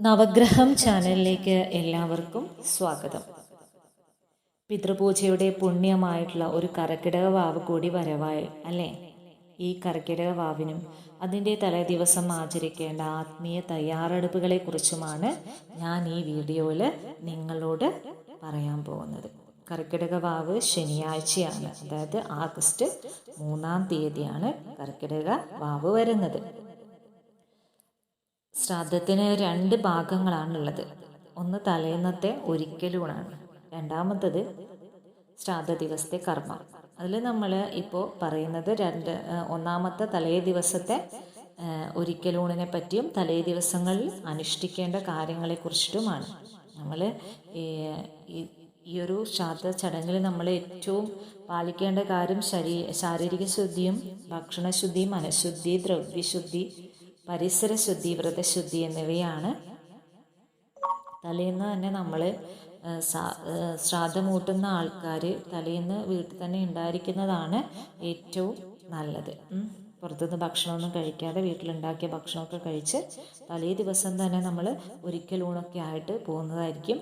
നവഗ്രഹം ചാനലിലേക്ക് എല്ലാവർക്കും സ്വാഗതം. പിതൃപൂജയുടെ പുണ്യമായിട്ടുള്ള ഒരു കർക്കിടക വാവ് കൂടി വരവായി അല്ലേ? ഈ കർക്കിടക വാവിനും അതിന്റെ തലേദിവസം ആചരിക്കേണ്ട ആത്മീയ തയ്യാറെടുപ്പുകളെ കുറിച്ചുമാണ് ഞാൻ ഈ വീഡിയോയിൽ നിങ്ങളോട് പറയാൻ പോകുന്നത്. കർക്കിടക വാവ് ശനിയാഴ്ചയാണ് അതായത് ആഗസ്റ്റ് മൂന്നാം തീയതിയാണ് കർക്കിടക വാവ് വരുന്നത്. ശ്രാദ്ധത്തിന് രണ്ട് ഭാഗങ്ങളാണുള്ളത്. ഒന്ന് തലേന്നത്തെ ഒരിക്കലൂണാണ് രണ്ടാമത്തത് ശ്രാദ്ധ ദിവസത്തെ കർമ്മം. അതിൽ നമ്മൾ ഇപ്പോൾ പറയുന്നത് രണ്ട് ഒന്നാമത്തെ തലേ ദിവസത്തെ ഒരിക്കലൂണിനെ പറ്റിയും തലേ ദിവസങ്ങളിൽ അനുഷ്ഠിക്കേണ്ട കാര്യങ്ങളെക്കുറിച്ചിട്ടുമാണ് നമ്മൾ ഈ ഒരു ശ്രാദ്ധ ചടങ്ങിൽ നമ്മൾ ഏറ്റവും പാലിക്കേണ്ട കാര്യം ശരീ ശാരീരിക ശുദ്ധിയും ഭക്ഷണശുദ്ധി മനഃശുദ്ധി ദ്രവ്യശുദ്ധി പരിസരശുദ്ധി വ്രതശുദ്ധി എന്നിവയാണ്. തലേന്ന് തന്നെ നമ്മൾ ശ്രാദ്ധമൂട്ടുന്ന ആൾക്കാർ തലേന്ന് വീട്ടിൽ തന്നെ ഉണ്ടായിരിക്കുന്നതാണ് ഏറ്റവും നല്ലത്. പുറത്തുനിന്ന് ഭക്ഷണമൊന്നും കഴിക്കാതെ വീട്ടിലുണ്ടാക്കിയ ഭക്ഷണമൊക്കെ കഴിച്ച് തലേ ദിവസം തന്നെ നമ്മൾ ഒരിക്കൽ ഊണൊക്കെ ആയിട്ട് പോകുന്നതായിരിക്കും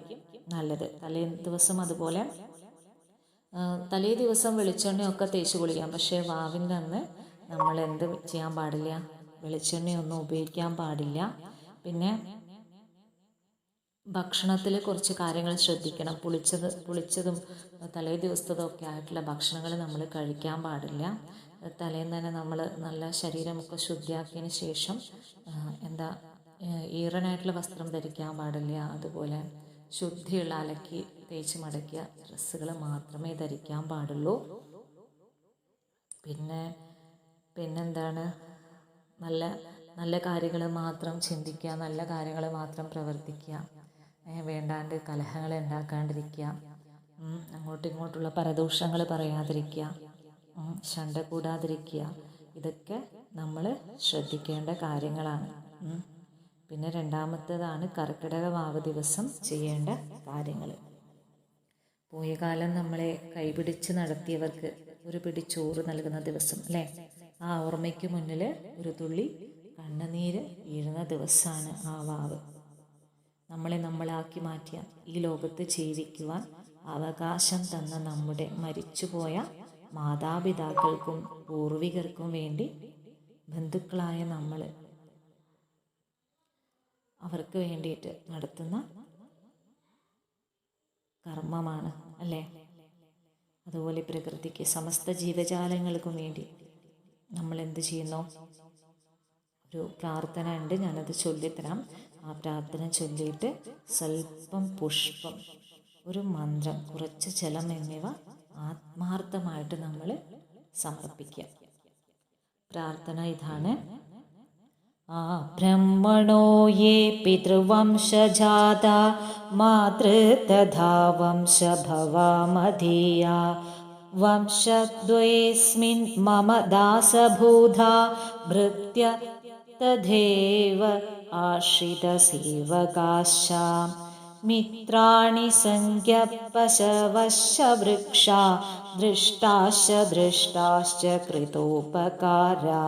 നല്ലത്. തലേ ദിവസം അതുപോലെ തലേ ദിവസം വെളിച്ചെണ്ണയൊക്കെ തേച്ച് കുളിക്കാം. പക്ഷേ വാവിന്റെ അന്ന് നമ്മൾ എന്ത് ചെയ്യാൻ പാടില്ല? വെളിച്ചെണ്ണയൊന്നും ഉപയോഗിക്കാൻ പാടില്ല. പിന്നെ ഭക്ഷണത്തിൽ കുറച്ച് കാര്യങ്ങൾ ശ്രദ്ധിക്കണം. പുളിച്ചത് പുളിച്ചതും തലേ ദിവസത്തതും ഒക്കെ ആയിട്ടുള്ള ഭക്ഷണങ്ങൾ നമ്മൾ കഴിക്കാൻ പാടില്ല. തലേന്ന് തന്നെ നമ്മൾ നല്ല ശരീരമൊക്കെ ശുദ്ധിയാക്കിയതിന് ശേഷം എന്താ ഈറനായിട്ടുള്ള വസ്ത്രം ധരിക്കാൻ പാടില്ല. അതുപോലെ ശുദ്ധിയുള്ള അലക്കി തേച്ച് മടക്കിയ ഡ്രസ്സുകൾ മാത്രമേ ധരിക്കാൻ പാടുള്ളൂ. പിന്നെ പിന്നെന്താണ്? നല്ല നല്ല കാര്യങ്ങൾ മാത്രം ചിന്തിക്കുക നല്ല കാര്യങ്ങൾ മാത്രം പ്രവർത്തിക്കുക. വേണ്ടാണ്ട് കലഹങ്ങൾ ഉണ്ടാക്കാണ്ടിരിക്കുക. അങ്ങോട്ടും ഇങ്ങോട്ടുള്ള പരദൂഷങ്ങൾ പറയാതിരിക്കുക. ശണ്ട കൂടാതിരിക്കുക. ഇതൊക്കെ നമ്മൾ ശ്രദ്ധിക്കേണ്ട കാര്യങ്ങളാണ്. പിന്നെ രണ്ടാമത്തേതാണ് കർക്കിടക വാവ് ദിവസം ചെയ്യേണ്ട കാര്യങ്ങൾ പോയ കാലം നമ്മളെ കൈപിടിച്ച് നടത്തിയവർക്ക് ഒരു പിടി ചോറ് നൽകുന്ന ദിവസം അല്ലേ? ആ ഓർമ്മയ്ക്ക് മുന്നിൽ ഒരു തുള്ളി കണ്ണുനീര് വീഴുന്ന ദിവസമാണ് ആ വാവ്. നമ്മളെ നമ്മളാക്കി മാറ്റിയ ഈ ലോകത്ത് ജീവിക്കുവാൻ അവകാശം തന്ന നമ്മുടെ മരിച്ചുപോയ മാതാപിതാക്കൾക്കും പൂർവികർക്കും വേണ്ടി ബന്ധുക്കളായ നമ്മൾ അവർക്ക് വേണ്ടിയിട്ട് നടത്തുന്ന കർമ്മമാണ് അല്ലേ? അതുപോലെ പ്രകൃതിക്ക് സമസ്ത ജീവജാലങ്ങൾക്കും വേണ്ടി നമ്മൾ എന്ത് ചെയ്യുന്നു? ഒരു പ്രാർത്ഥന ഉണ്ട് ഞാനത് ചൊല്ലിത്തരാം. ആ പ്രാർത്ഥന ചൊല്ലിയിട്ട് സ്വല്പം പുഷ്പം ഒരു മന്ത്രം കുറച്ച് ജലം എന്നിവ ആത്മാർത്ഥമായിട്ട് നമ്മൾ സമർപ്പിക്കുക. പ്രാർത്ഥന ഇതാണ്. ആ ബ്രഹ്മണോ യേ പിതൃവംശജാത മാതൃതഥാ വംശഭവാമധീയ वंशद्वयेऽस्मिन् मम दासभूधा भृत्य तथैव आश्रितसेवकाश्च मित्राणि सङ्ख्यपशवश्च वृक्षा दृष्टाश्च दृष्टाश्च कृतोपकारा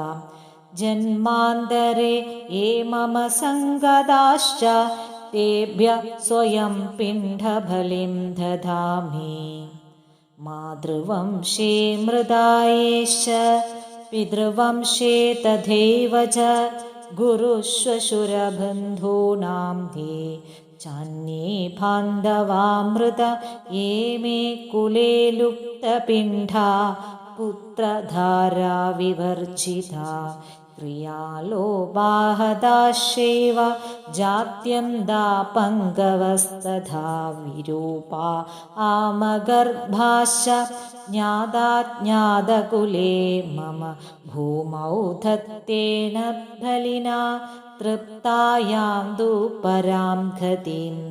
जन्मान्तरे ये मम सङ्गदाश्च तेभ्य स्वयं पिण्डबलिं ददामि मातृवंशे मृदायेश्च पितृवंशे तथैव च गुरुश्वशुरबन्धूनां ते चान्ये बान्धवामृत ये मे कुले लुप्तपिण्डा पुत्रधारा विवर्जिता क्रियालोपाहदाशैव जात्यन्दा पङ्गवस्तथा विरूपा आमगर्भाश्च ज्ञादाज्ञादकुले मम भूमौ धत्तेन बलिना तृप्तायां दुपरां गतिम्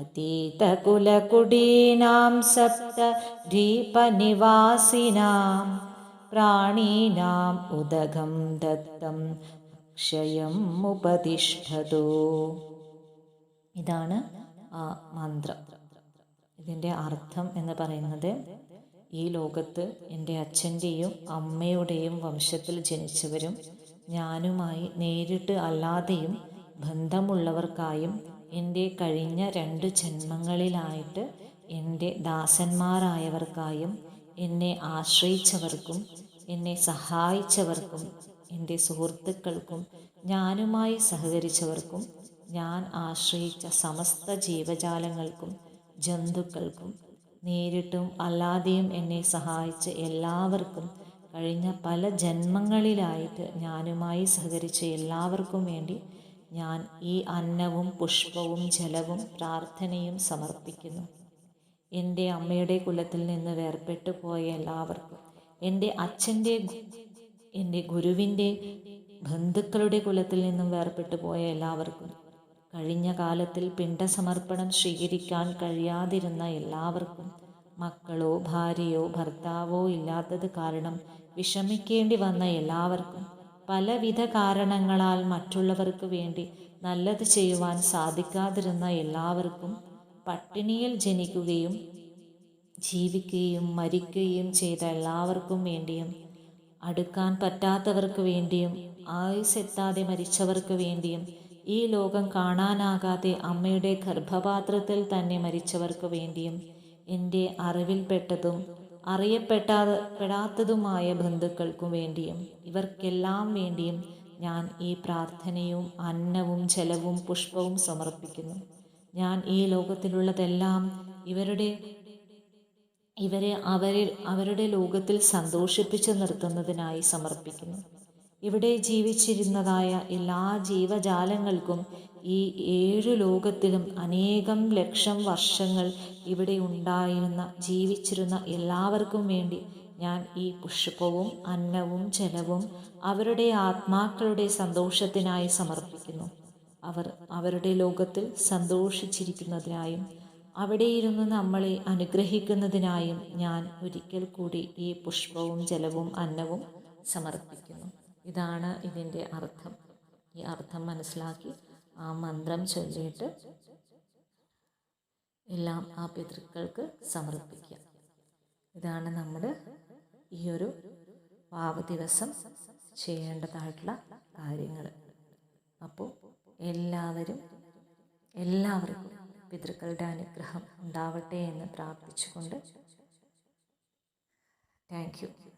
अतीतकुलकुडीनां सप्तद्वीपनिवासिनां പ്രാണീനാം ഉദകം ദത്തം അക്ഷയം ഉപതിഷ്ഠതോ. ഇതാണ് ആ മന്ത്രം. ഇതിന്റെ അർത്ഥം എന്ന് പറയുന്നത് ഈ ലോകത്ത് എന്റെ അച്ഛന്റെയും അമ്മയുടെയും വംശത്തിൽ ജനിച്ചവരും ഞാനുമായി നേരിട്ട് അല്ലാതെയും ബന്ധമുള്ളവർക്കായും എന്റെ കഴിഞ്ഞ രണ്ട് ജന്മങ്ങളിലായിട്ട് എന്റെ ദാസന്മാരായവർക്കായും എന്നെ ആശ്രയിച്ചവർക്കും എന്നെ സഹായിച്ചവർക്കും എന്റെ സുഹൃത്തുക്കൾക്കും ഞാനുമായി സഹകരിച്ചവർക്കും ഞാൻ ആശ്രയിച്ച സമസ്ത ജീവജാലങ്ങൾക്കും ജന്തുക്കൾക്കും നേരിട്ടും അല്ലാതെയും എന്നെ സഹായിച്ച എല്ലാവർക്കും കഴിഞ്ഞ പല ജന്മങ്ങളിലായിട്ട് ഞാനുമായി സഹകരിച്ച എല്ലാവർക്കും വേണ്ടി ഞാൻ ഈ അന്നവും പുഷ്പവും ജലവും പ്രാർത്ഥനയും സമർപ്പിക്കുന്നു. എന്റെ അമ്മയുടെ കുലത്തിൽ നിന്ന് വേർപെട്ടു പോയ എല്ലാവർക്കും എന്റെ അച്ഛന്റെ എന്റെ ഗുരുവിന്റെ ബന്ധുക്കളുടെ കുലത്തിൽ നിന്നും വേർപെട്ടു പോയ എല്ലാവർക്കും കഴിഞ്ഞ കാലത്തിൽ പിണ്ടസമർപ്പണം സ്വീകരിക്കാൻ കഴിയാതിരുന്ന എല്ലാവർക്കും മക്കളോ ഭാര്യയോ ഭർത്താവോ ഇല്ലാത്തത് കാരണം വിഷമിക്കേണ്ടി വന്ന എല്ലാവർക്കും പലവിധ കാരണങ്ങളാൽ മറ്റുള്ളവർക്ക് വേണ്ടി നല്ലത് ചെയ്യുവാൻ സാധിക്കാതിരുന്ന എല്ലാവർക്കും പട്ടിണിയിൽ ജനിക്കുകയും ജീവിക്കുകയും മരിക്കുകയും ചെയ്ത എല്ലാവർക്കും വേണ്ടിയും അടുക്കാൻ പറ്റാത്തവർക്ക് വേണ്ടിയും ആയുസെത്താതെ മരിച്ചവർക്ക് വേണ്ടിയും ഈ ലോകം കാണാനാകാതെ അമ്മയുടെ ഗർഭപാത്രത്തിൽ തന്നെ മരിച്ചവർക്ക് വേണ്ടിയും എന്റെ അറിവിൽപ്പെട്ടതും അറിയപ്പെടാത്തതുമായ ബന്ധുക്കൾക്കും വേണ്ടിയും ഇവർക്കെല്ലാം വേണ്ടിയും ഞാൻ ഈ പ്രാർത്ഥനയും അന്നവും ജലവും പുഷ്പവും സമർപ്പിക്കുന്നു. ഞാൻ ഈ ലോകത്തിലുള്ളതെല്ലാം ഇവരുടെ ഇവരെ അവരിൽ അവരുടെ ലോകത്തിൽ സന്തോഷിപ്പിച്ചു നിർത്തുന്നതിനായി സമർപ്പിക്കുന്നു. ഇവിടെ ജീവിച്ചിരുന്നതായ എല്ലാ ജീവജാലങ്ങൾക്കും ഈ ഏഴു ലോകത്തിലും അനേകം ലക്ഷം വർഷങ്ങൾ ഇവിടെ ഉണ്ടായിരുന്ന ജീവിച്ചിരുന്ന എല്ലാവർക്കും വേണ്ടി ഞാൻ ഈ പുഷ്പവും അന്നവും ജലവും അവരുടെ ആത്മാക്കളുടെ സന്തോഷത്തിനായി സമർപ്പിക്കുന്നു. അവർ അവരുടെ ലോകത്തിൽ സന്തോഷിച്ചിരിക്കുന്നതിനായും അവിടെ ഇരുന്ന് നമ്മളെ അനുഗ്രഹിക്കുന്നതിനായും ഞാൻ ഒരിക്കൽ കൂടി ഈ പുഷ്പവും ജലവും അന്നവും സമർപ്പിക്കുന്നു. ഇതാണ് ഇതിന്റെ അർത്ഥം. ഈ അർത്ഥം മനസ്സിലാക്കി ആ മന്ത്രം ചൊല്ലിയിട്ട് എല്ലാം ആ പിതൃക്കൾക്ക് സമർപ്പിക്കുക ഇതാണ് നമ്മൾ ഈ ഒരു പാവ ദിവസം ചെയ്യേണ്ടതായിട്ടുള്ള കാര്യങ്ങൾ. അപ്പോൾ എല്ലാവരും എല്ലാവർക്കും പിതൃക്കളുടെ അനുഗ്രഹം ഉണ്ടാവട്ടെ എന്ന് പ്രാർത്ഥിച്ചുകൊണ്ട്. Thank you